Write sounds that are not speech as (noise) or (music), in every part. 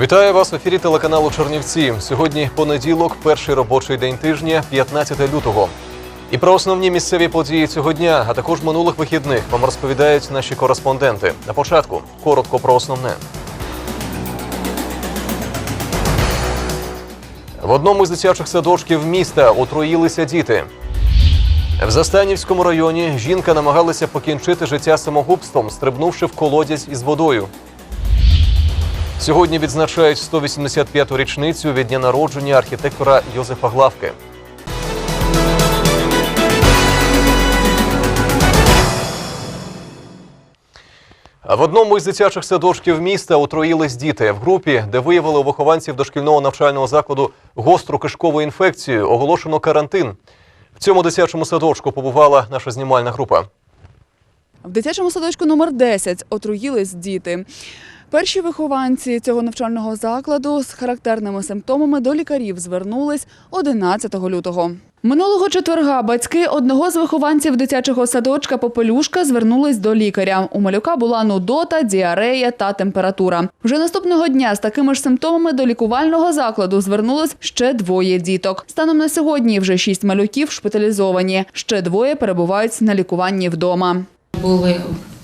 Вітаю вас в ефірі телеканалу Чернівці. Сьогодні понеділок, перший робочий день тижня, 15 лютого. І про основні місцеві події цього дня, а також минулих вихідних вам розповідають наші кореспонденти. На початку коротко про основне. В одному з дитячих садочків міста отруїлися діти. В Застанівському районі жінка намагалася покінчити життя самогубством, стрибнувши в колодязь із водою. Сьогодні відзначають 185-ту річницю від дня народження архітектора Йозефа Главки. В одному із дитячих садочків міста отруїлись діти. В групі, де виявили у вихованців дошкільного навчального закладу гостру кишкову інфекцію, оголошено карантин. В цьому дитячому садочку побувала наша знімальна група. В дитячому садочку номер 10 отруїлись діти. Перші вихованці цього навчального закладу з характерними симптомами до лікарів звернулись 11 лютого. Минулого четверга батьки одного з вихованців дитячого садочка Попелюшка звернулись до лікаря. У малюка була нудота, діарея та температура. Вже наступного дня з такими ж симптомами до лікувального закладу звернулось ще двоє діток. Станом на сьогодні вже шість малюків шпиталізовані. Ще двоє перебувають на лікуванні вдома. Були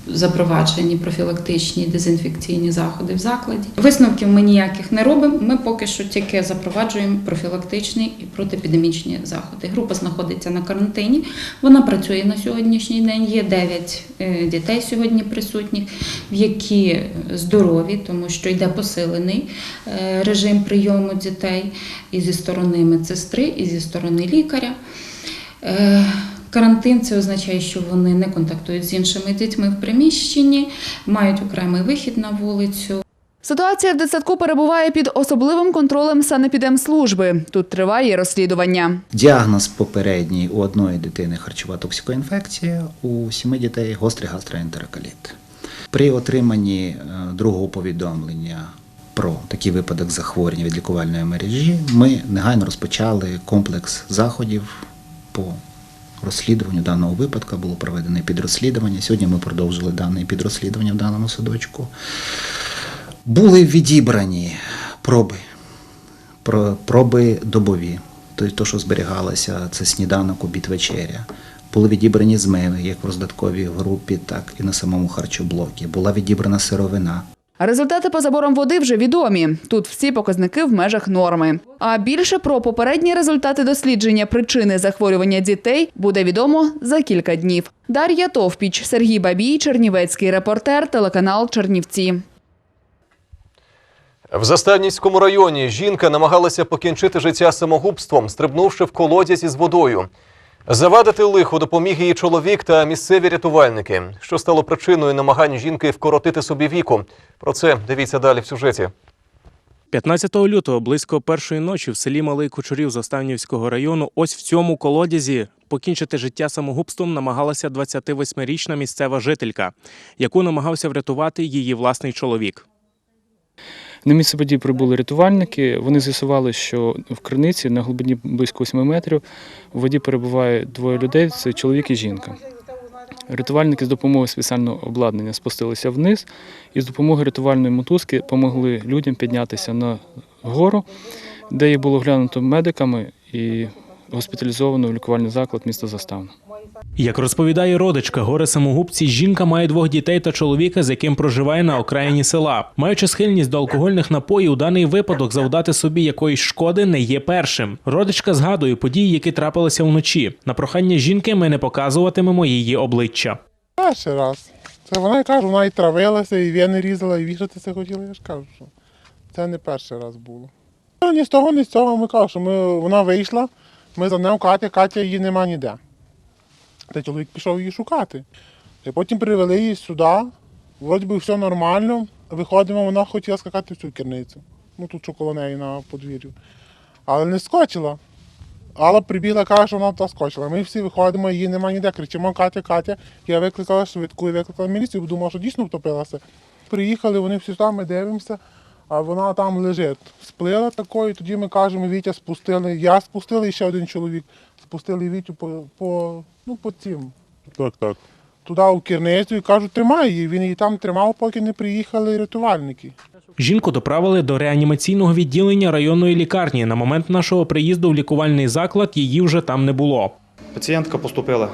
запроваджені профілактичні дезінфекційні заходи в закладі. Висновків ми ніяких не робимо. Ми поки що тільки запроваджуємо профілактичні і протиепідемічні заходи. Група знаходиться на карантині. Вона працює на сьогоднішній день. Є 9 е, дітей сьогодні присутніх, які здорові, тому що йде посилений е, режим прийому дітей і зі сторони медсестри, і зі сторони лікаря. Карантин це означає, що вони не контактують з іншими дітьми в приміщенні, мають окремий вихід на вулицю. Ситуація в дитсадку перебуває під особливим контролем санепідемслужби. Тут триває розслідування. Діагноз попередній у одної дитини харчова токсикоінфекція, у сіми дітей гострий гастроентероколіт. При отриманні е, другого повідомлення про такий випадок захворювання від лікувальної мережі ми негайно розпочали комплекс заходів по розслідуванню даного випадку. Було проведене підрозслідування. Сьогодні ми продовжили дане підрозслідування в даному садочку. Були відібрані проби проби добові, тобто, то, що зберігалося, це сніданок, обід, вечеря. Були відібрані змиви, як в роздатковій групі, так і на самому харчоблокі. Була відібрана сировина. Результати по заборам води вже відомі. Тут всі показники в межах норми. А більше про попередні результати дослідження причини захворювання дітей буде відомо за кілька днів. Дар'я Товпіч, Сергій Бабій, Чернівецький репортер, телеканал Чернівці. В Заставнівському районі жінка намагалася покінчити життя самогубством, стрибнувши в колодязь із водою. Завадити лиху допоміг її чоловік та місцеві рятувальники, що стало причиною намагань жінки вкоротити собі віку. Про це дивіться далі в сюжеті. 15 лютого близько першої ночі в селі Малий Кучурів Заставнівського району ось в цьому колодязі покінчити життя самогубством намагалася 28-річна місцева жителька, яку намагався врятувати її власний чоловік. На місце події прибули рятувальники. Вони з'ясували, що в криниці на глибині близько 8 метрів у воді перебуває двоє людей це чоловік і жінка. Рятувальники з допомогою спеціального обладнання спустилися вниз і з допомогою рятувальної мотузки допомогли людям піднятися на гору, де їх було глянуто медиками і госпіталізовано в лікувальний заклад міста Заставна. Як розповідає родичка горе самогубці, жінка має двох дітей та чоловіка, з яким проживає на окраїні села. Маючи схильність до алкогольних напоїв, у даний випадок завдати собі якоїсь шкоди не є першим. Родичка згадує події, які трапилися вночі. На прохання жінки ми не показуватимемо її обличчя. Перший раз. Це вона я кажу, вона і травилася, і вени різала, і вішатися хотіла, я ж кажу, що це не перший раз було. Ну, Ні з того, ні з цього ми кажу, що ми, вона вийшла, ми за нею Катя, Катя її нема ніде. Та чоловік пішов її шукати. І потім привели її сюди, вроді би все нормально, виходимо, вона хотіла скакати в цю керницю. Ну тут що коло неї на подвір'ю. Але не скочила. Алла прибігла, каже, що вона та скочила. Ми всі виходимо, її немає ніде. Кричимо Катя, Катя. Я викликала швидку і викликала міліцію, бо думала, що дійсно втопилася. Приїхали, вони всі там, ми дивимося, а вона там лежить. Сплила такою, тоді ми кажемо, Вітя спустили. Я спустила і ще один чоловік. Спустили Вітю по, по, ну, по цим. Так, так. Туди у керницю і кажуть, тримай її. Він її там тримав, поки не приїхали рятувальники. Жінку доправили до реанімаційного відділення районної лікарні. На момент нашого приїзду в лікувальний заклад її вже там не було. Пацієнтка поступила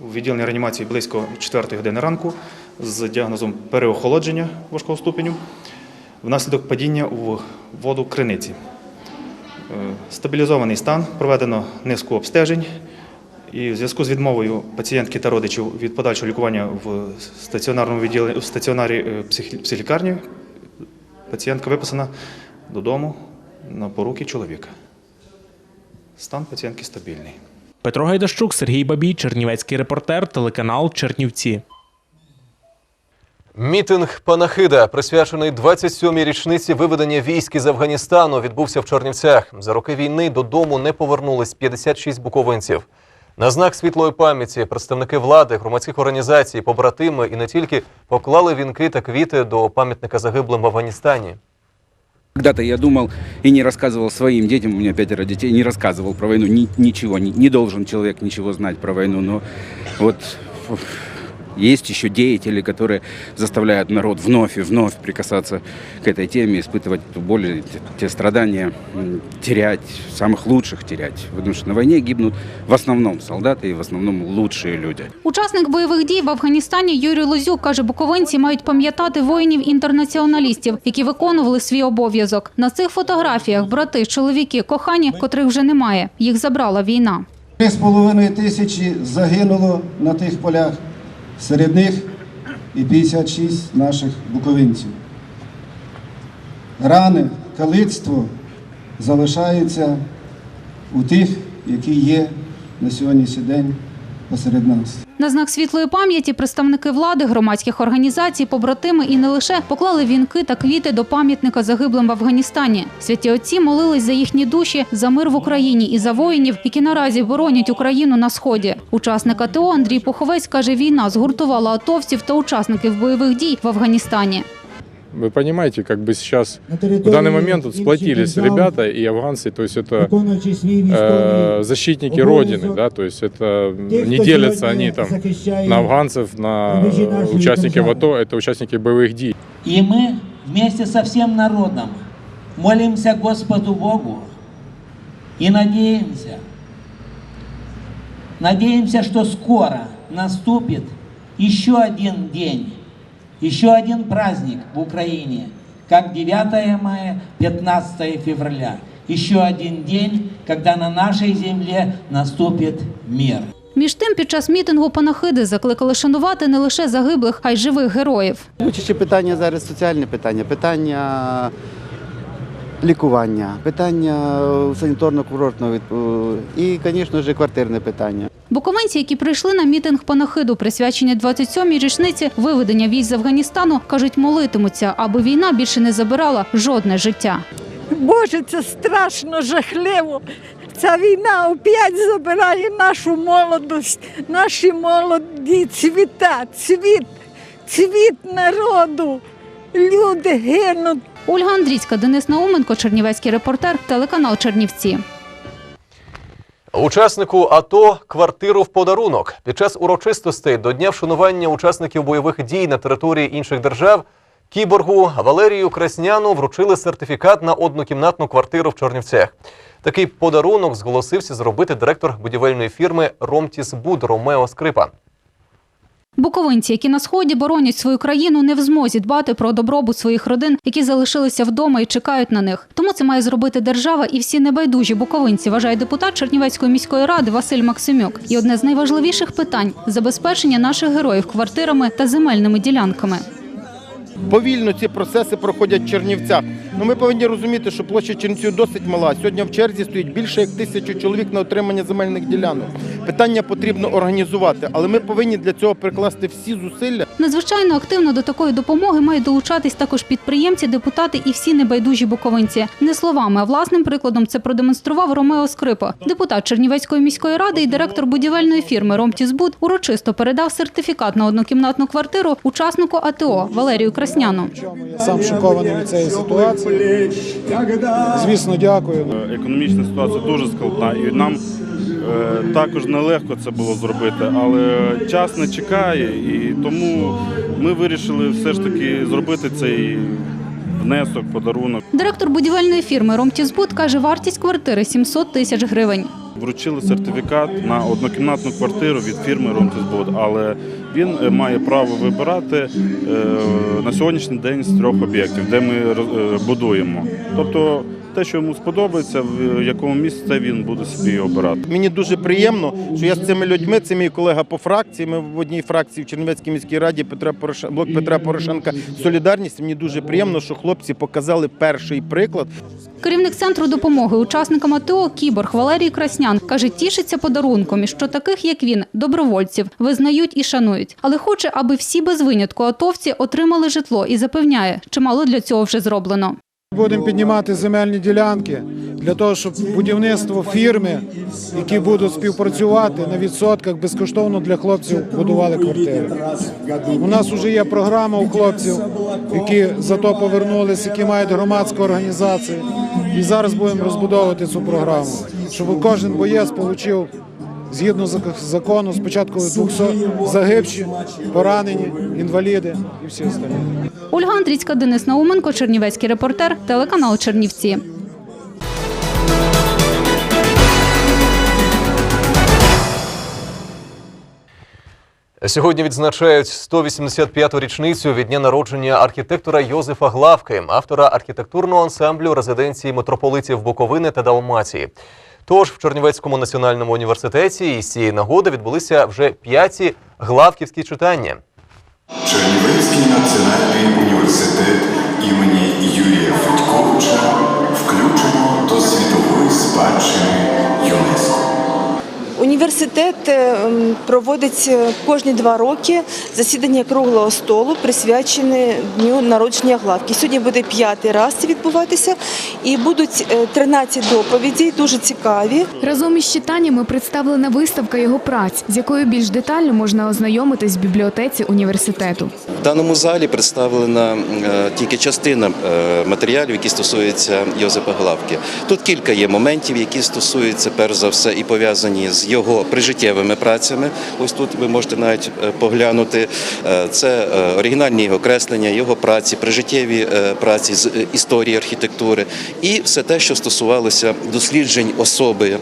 у відділення реанімації близько 4 години ранку з діагнозом переохолодження важкого ступеню внаслідок падіння у воду криниці. Е, Стабілізований стан, проведено низку обстежень. І в зв'язку з відмовою пацієнтки та родичів від подальшого лікування в стаціонарному відділенні в стаціонарі е, психлікарні пацієнтка виписана додому на поруки чоловіка. Стан пацієнтки стабільний. Петро Гайдащук, Сергій Бабій, Чернівецький репортер, телеканал Чернівці. Мітинг Панахида, присвячений 27-й річниці виведення військ із Афганістану, відбувся в Чернівцях. За роки війни додому не повернулись 56 буковинців. На знак світлої пам'яті представники влади, громадських організацій, побратими і не тільки поклали вінки та квіти до пам'ятника загиблим в Афганістані. Когда-то я думал и не рассказывал своим детям, у меня пятеро детей, не рассказывал про войну, ни- ничего, не, не должен человек ничего знать про войну, но вот есть еще деятели, которые заставляют народ вновь и вновь прикасаться к этой теме, испытывать эту боль, и те, те страдания, м, терять, самых лучших терять. Потому что на войне гибнут в основном солдаты и в основном лучшие люди. Учасник бойових дій в Афганістані Юрій Лозюк каже, буковинці мають пам'ятати воїнів-інтернаціоналістів, які виконували свій обов'язок. На цих фотографіях брати, чоловіки, кохані, котрих вже немає. Їх забрала війна. Три з половиною тисячі загинуло на тих полях. Серед них і 56 наших буковинців. Рани, калицтво залишаються у тих, які є на сьогоднішній день посеред нас. На знак світлої пам'яті представники влади, громадських організацій, побратими і не лише поклали вінки та квіти до пам'ятника загиблим в Афганістані. Святі отці молились за їхні душі, за мир в Україні і за воїнів, які наразі боронять Україну на сході. Учасник АТО Андрій Пуховець каже, війна згуртувала атовців та учасників бойових дій в Афганістані. Вы понимаете, как бы сейчас На в території данный момент тут сплотились інших держав, ребята и афганцы, то есть это виконуючи свій э, військовий защитники обов'язок, Родины, да, то есть это тих, не хто делятся сьогодні они там захищає на афганцев, на рубежі нашої участников держави. АТО, это участники боевых дій. И мы вместе со всем народом молимся Господу Богу и надеемся, надеемся, что скоро наступит еще один день, еще один праздник в Украине, как 9 мая, 15 февраля. Еще один день, когда на нашей земле наступит мир. Між тим, під час мітингу панахиди закликали шанувати не лише загиблих, а й живих героїв. Чи питання зараз соціальне питання, питання лікування, питання санітарно-курортного відп- і, звісно ж, квартирне питання. Буковинці, які прийшли на мітинг панахиду, присвячені 27-й річниці виведення військ з Афганістану, кажуть, молитимуться, аби війна більше не забирала жодне життя. Боже, це страшно, жахливо. Ця війна опять забирає нашу молодость, наші молоді цвіта, цвіт, цвіт народу. Люди гинуть. Ольга Андрійська, Денис Науменко, Чернівецький репортер, телеканал Чернівці. Учаснику АТО квартиру в подарунок. Під час урочистостей до дня вшанування учасників бойових дій на території інших держав кіборгу Валерію Красняну вручили сертифікат на однокімнатну квартиру в Чорнівцях. Такий подарунок зголосився зробити директор будівельної фірми Ромтіс Буд Ромео Скрипа. Буковинці, які на сході боронять свою країну, не в змозі дбати про добробут своїх родин, які залишилися вдома і чекають на них. Тому це має зробити держава і всі небайдужі буковинці, вважає депутат Чернівецької міської ради Василь Максимюк. І одне з найважливіших питань забезпечення наших героїв квартирами та земельними ділянками. Повільно ці процеси проходять в Чернівцях. Ну ми повинні розуміти, що площа Чернівців досить мала. Сьогодні в черзі стоїть більше як тисячу чоловік на отримання земельних ділянок. Питання потрібно організувати, але ми повинні для цього прикласти всі зусилля. Надзвичайно активно до такої допомоги мають долучатись також підприємці, депутати і всі небайдужі буковинці. Не словами, а власним прикладом це продемонстрував Ромео Скрипа. Депутат Чернівецької міської ради і директор будівельної фірми Ромтізбуд урочисто передав сертифікат на однокімнатну квартиру учаснику АТО Валерію Красняну. Сам шокований від цієї ситуації. Звісно, дякую. Економічна ситуація дуже складна, і нам е, також нелегко це було зробити, але час не чекає, і тому ми вирішили все ж таки зробити цей внесок, подарунок. Директор будівельної фірми Ромтізбуд каже, вартість квартири 700 тисяч гривень. Вручили сертифікат на однокімнатну квартиру від фірми «Ромтізбуд», але він е, має право вибирати е, на сьогоднішній день з трьох об'єктів, де ми е, будуємо. Тобто те, що йому сподобається, в якому місці він буде собі обирати. Мені дуже приємно, що я з цими людьми, це мій колега по фракції. Ми в одній фракції в Чернівецькій міській раді Петра Порошенка, блок Петра Порошенка Солідарність. Мені дуже приємно, що хлопці показали перший приклад. Керівник центру допомоги учасникам АТО Кіборг Валерій Краснян каже, тішиться подарунком і що таких, як він, добровольців, визнають і шанують. Але хоче, аби всі без винятку атовці отримали житло і запевняє, чимало для цього вже зроблено. Будемо піднімати земельні ділянки для того, щоб будівництво фірми, які будуть співпрацювати на відсотках безкоштовно для хлопців будували квартири. У нас вже є програма у хлопців, які зато повернулись, які мають громадську організацію. І зараз будемо розбудовувати цю програму, щоб кожен боєць отримав згідно зак- закону спочатку 200 загибші, поранені, інваліди і всі остальні. Ольга Андрійська, Денис Науменко, Чернівецький репортер, телеканал Чернівці. Сьогодні відзначають 185-ту річницю від дня народження архітектора Йозефа Главки, автора архітектурного ансамблю резиденції митрополитів Буковини та Далмації. Тож в Чернівецькому національному університеті із цієї нагоди відбулися вже п'яті главківські читання. Чернівецький національний університет імені Юрія Федьковича включено до світової спадщини ЮНЕСКО. Університет е, проводить е, кожні два роки засідання круглого столу, присвячене дню народження главки. Сьогодні буде п'ятий раз це відбуватися, і будуть е, 13 доповідей, дуже цікаві. Разом із читаннями представлена виставка його праць, з якою більш детально можна ознайомитись в бібліотеці університету. В даному залі представлена е, тільки частина е, матеріалів, які стосуються Йозепа Главки. Тут кілька є моментів, які стосуються перш за все і пов'язані з його прижиттєвими працями. Ось тут ви можете навіть е, поглянути. Е, Це е, оригінальні його креслення, його праці, прижиттєві праці з історії архітектури і все те, що стосувалося досліджень особи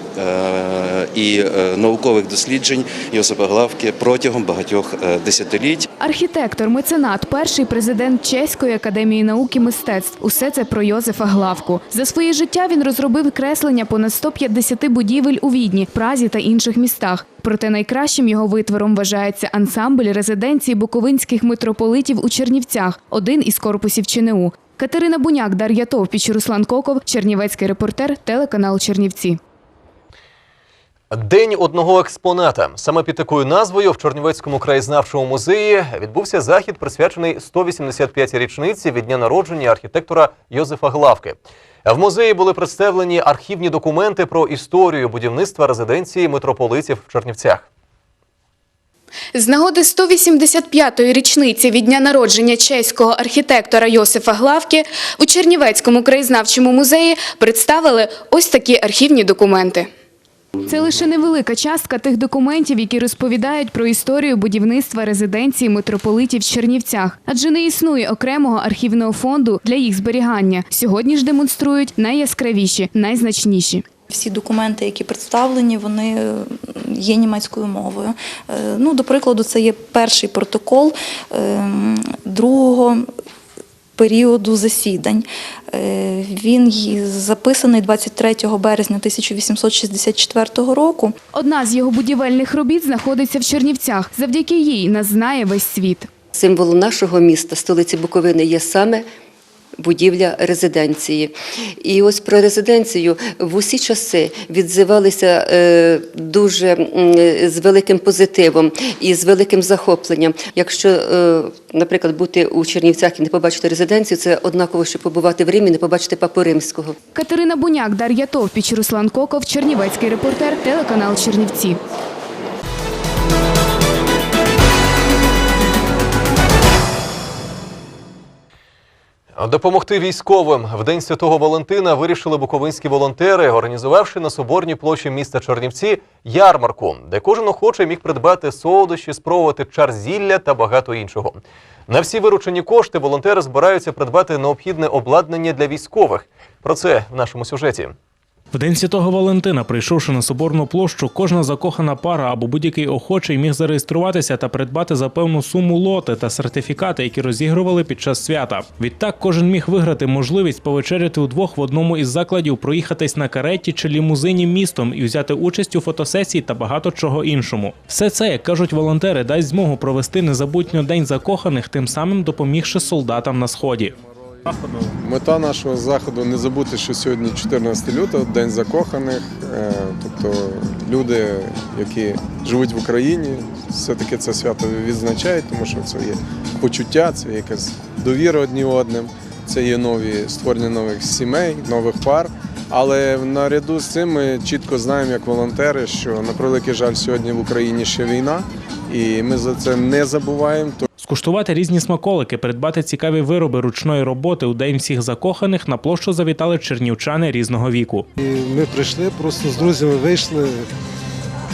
і наукових досліджень Йосипа Главки протягом багатьох десятиліть. Архітектор, меценат, перший президент Чеської академії наук і мистецтв. Усе це про Йозефа Главку. За своє життя він розробив креслення понад 150 будівель у Відні, Празі та інших містах. Проте найкращим його витвором вважається ансамбль резиденції буковинських митрополитів у Чернівцях, один із корпусів ЧНУ. Катерина Буняк, Дар'я Товпіч, Руслан Коков, Чернівецький репортер, телеканал Чернівці. День одного експоната. Саме під такою назвою в Чернівецькому краєзнавчому музеї відбувся захід, присвячений 185-й річниці від дня народження архітектора Йозефа Главки. В музеї були представлені архівні документи про історію будівництва резиденції митрополитів в Чернівцях. З нагоди 185-ї річниці від дня народження чеського архітектора Йосифа Главки у Чернівецькому краєзнавчому музеї представили ось такі архівні документи. Це лише невелика частка тих документів, які розповідають про історію будівництва резиденції митрополитів в Чернівцях, адже не існує окремого архівного фонду для їх зберігання. Сьогодні ж демонструють найяскравіші, найзначніші. Всі документи, які представлені, вони е, є німецькою мовою. Е, Ну, до прикладу, це є перший протокол е, другого періоду засідань. Е, Він записаний 23 березня 1864 року. Одна з його будівельних робіт знаходиться в Чернівцях. Завдяки їй нас знає весь світ. Символом нашого міста, столиці Буковини, є саме будівля резиденції. І ось про резиденцію в усі часи відзивалися е, дуже з великим позитивом і з великим захопленням. Якщо, е, наприклад, бути у Чернівцях і не побачити резиденцію, це однаково, що побувати в Римі, не побачити папу римського. Катерина Буняк, Дар'я Товпіч, Руслан Коков, Чернівецький репортер, телеканал Чернівці. Допомогти військовим в День Святого Валентина вирішили буковинські волонтери, організувавши на соборній площі міста Чернівці ярмарку, де кожен охочий міг придбати солодощі, спробувати чар зілля та багато іншого. На всі виручені кошти волонтери збираються придбати необхідне обладнання для військових. Про це в нашому сюжеті. В день святого Валентина, прийшовши на соборну площу, кожна закохана пара або будь-який охочий міг зареєструватися та придбати за певну суму лоти та сертифікати, які розігрували під час свята. Відтак кожен міг виграти можливість повечеряти удвох в одному із закладів, проїхатись на кареті чи лімузині містом і взяти участь у фотосесії та багато чого іншому. Все це, як кажуть волонтери, дасть змогу провести незабутньо день закоханих, тим самим допомігши солдатам на сході. Мета нашого заходу не забути, що сьогодні 14 лютого, День закоханих. Е, Тобто люди, які живуть в Україні, все-таки це свято відзначають, тому що це є почуття, це є якась довіра одні одним, це є нові створення нових сімей, нових пар. Але наряду з цим ми чітко знаємо, як волонтери, що на превеликий жаль сьогодні в Україні ще війна, і ми за це не забуваємо. Скуштувати різні смаколики, придбати цікаві вироби ручної роботи у день всіх закоханих на площу завітали чернівчани різного віку. І ми прийшли, просто з друзями вийшли.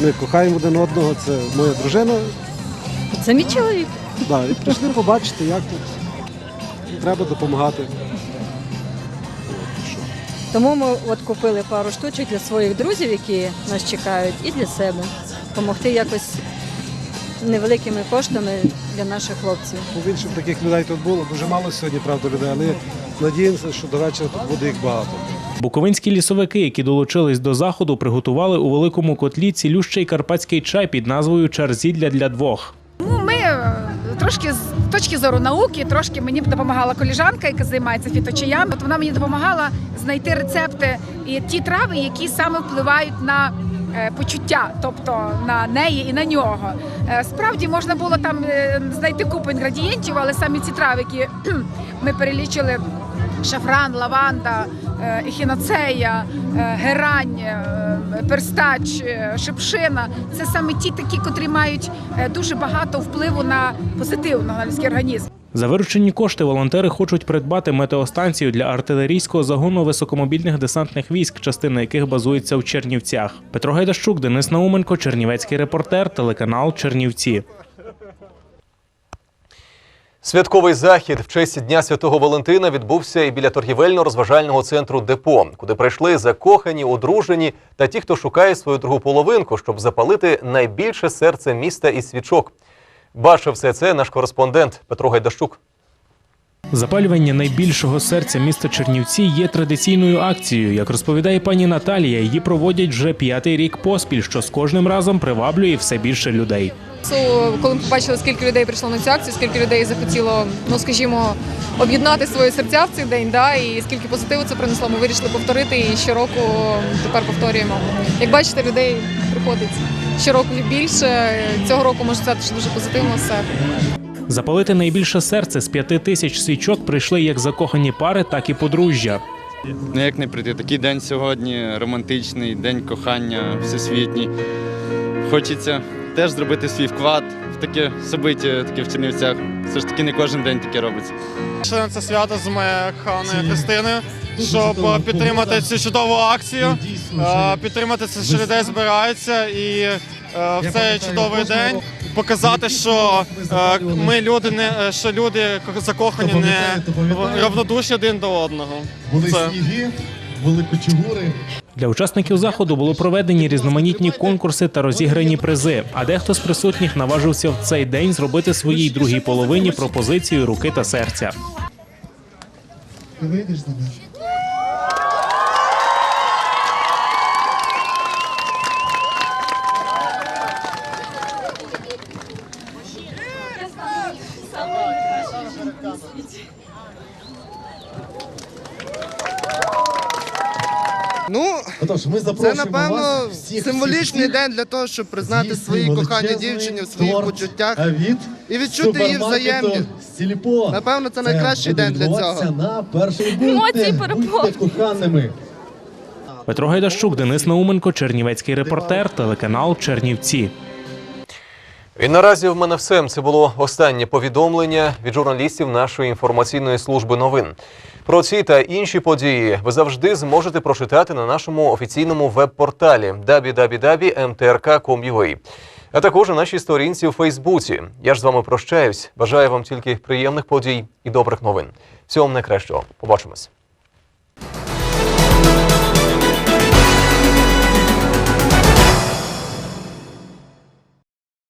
Ми кохаємо один одного. Це моя дружина. Це мій чоловік. Да, і прийшли побачити, як тут. Треба допомагати. Тому ми от купили пару штучок для своїх друзів, які нас чекають, і для себе. Помогти якось невеликими коштами для наших хлопців. Більше б таких людей тут було. Дуже мало сьогодні, правда, людей, але надіємося, що до вечора тут буде їх багато. Буковинські лісовики, які долучились до заходу, приготували у великому котлі цілющий карпатський чай під назвою Чар зілля для двох. Ну, ми е, трошки з точки зору науки, трошки мені допомагала коліжанка, яка займається фіточаями. От вона мені допомагала знайти рецепти і ті трави, які саме впливають на почуття, тобто на неї і на нього. Е, Справді можна було там е, знайти купу інгредієнтів, але самі ці трави, які (clears throat) ми перелічили. Шафран, лаванда, е, ехіноцея, е, герань, е, перстач, е, шипшина це саме ті такі, котрі мають е, дуже багато впливу на позитивно на людський організм. За виручені кошти волонтери хочуть придбати метеостанцію для артилерійського загону високомобільних десантних військ, частина яких базується в Чернівцях. Петро Гайдащук, Денис Науменко, Чернівецький репортер, телеканал Чернівці. Святковий захід в честь Дня Святого Валентина відбувся і біля торгівельно-розважального центру Депо, куди прийшли закохані, одружені та ті, хто шукає свою другу половинку, щоб запалити найбільше серце міста і свічок. Бачив все це наш кореспондент Петро Гайдащук. Запалювання найбільшого серця міста Чернівці є традиційною акцією. Як розповідає пані Наталія, її проводять вже п'ятий рік поспіль, що з кожним разом приваблює все більше людей. Коли ми побачили, скільки людей прийшло на цю акцію, скільки людей захотіло, ну скажімо, об'єднати свої серця в цей день, да, і скільки позитиву це принесло, ми вирішили повторити і щороку тепер повторюємо. Як бачите, людей приходить щороку більше. Цього року можу сказати, що дуже позитивно все. Запалити найбільше серце з п'яти тисяч свічок прийшли як закохані пари, так і подружжя. Ну як не прийти? Такий день сьогодні романтичний, день кохання всесвітній. Хочеться теж зробити свій вклад в таке собиття, таке в Чернівцях. Все ж таки не кожен день таке робиться. Це свято з моєю коханою Христиною, щоб е, підтримати цю чудову акцію, е, підтримати це, що людей збираються і е, в цей чудовий день показати, що ми люди не що люди закохані не равнодушні один до одного. Це. були кочугури. Для учасників заходу було проведені різноманітні конкурси та розіграні призи. А дехто з присутніх наважився в цей день зробити своїй другій половині пропозицію руки та серця. Ти вийдеш за мене? Ну, Отож, ми це запрошуємо напевно вас всіх, символічний всіх, день для того, щоб признати з'їсти своїй коханій величезний дівчині в своїх торт почуттях від і відчути її супермаркету взаємність. Сільпо. Напевно, це найкращий буде день для відбуватися цього. на перший будьте, будьте коханими. Петро Гайдащук, Денис Науменко, Чернівецький репортер, телеканал Чернівці. І наразі в мене все. Це було останнє повідомлення від журналістів нашої інформаційної служби новин. Про ці та інші події ви завжди зможете прочитати на нашому офіційному веб-порталі www.mtrk.com.ua, а також на нашій сторінці у Фейсбуці. Я ж з вами прощаюсь. Бажаю вам тільки приємних подій і добрих новин. Всього вам найкращого. Побачимось.